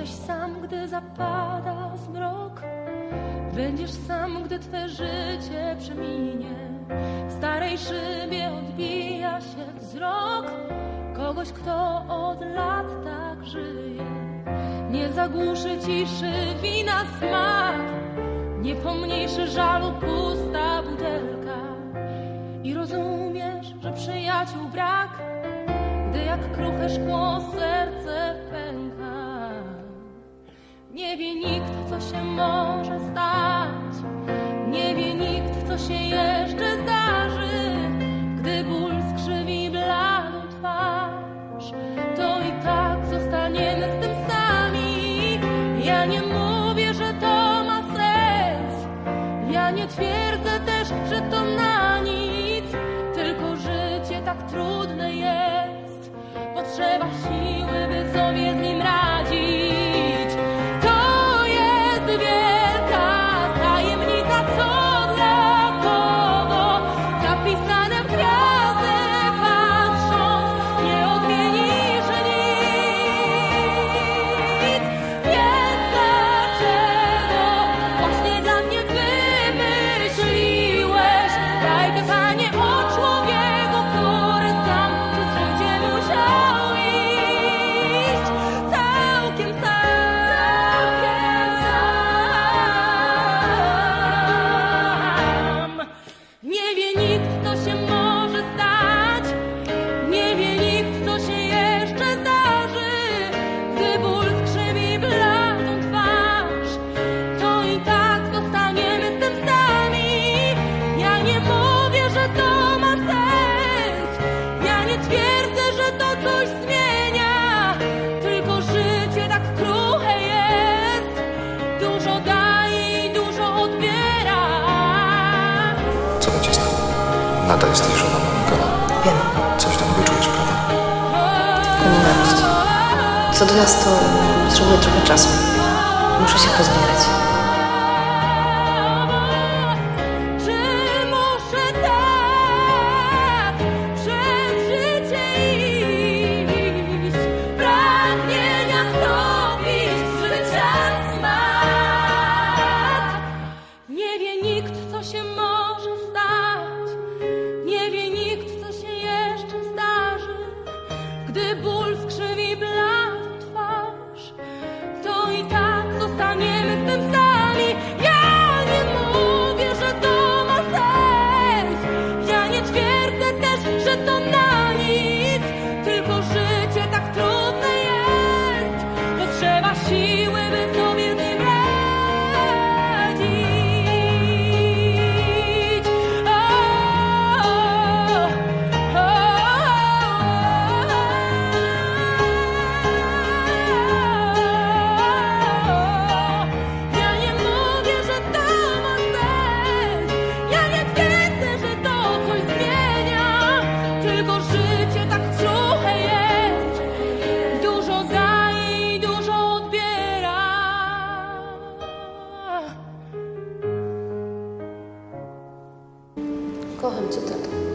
Jesteś sam, gdy zapada zmrok. Będziesz sam, gdy twe życie przeminie. W starej szybie odbija się wzrok kogoś, kto od lat tak żyje. Nie zagłuszy ciszy wina smak, nie pomniejszy żalu pusta butelka. I rozumiesz, że przyjaciół brak, gdy jak kruche szkło serce Nie wie nikt, co się może stać. Nie wie nikt, co się jeszcze zdarzy. Gdy ból skrzywi bladą twarz, to i tak zostaniemy z tym sami. Ja nie mówię, że to ma sens. Ja nie twierdzę też, że to na nic. Tylko życie tak trudne Nada jesteś żoną Mikola. Wiem, Coś do niego czujesz, prawda? nienawiść. Co do nas to potrzebuję trochę czasu. Muszę się pozbierać. Czy muszę को हमसे तो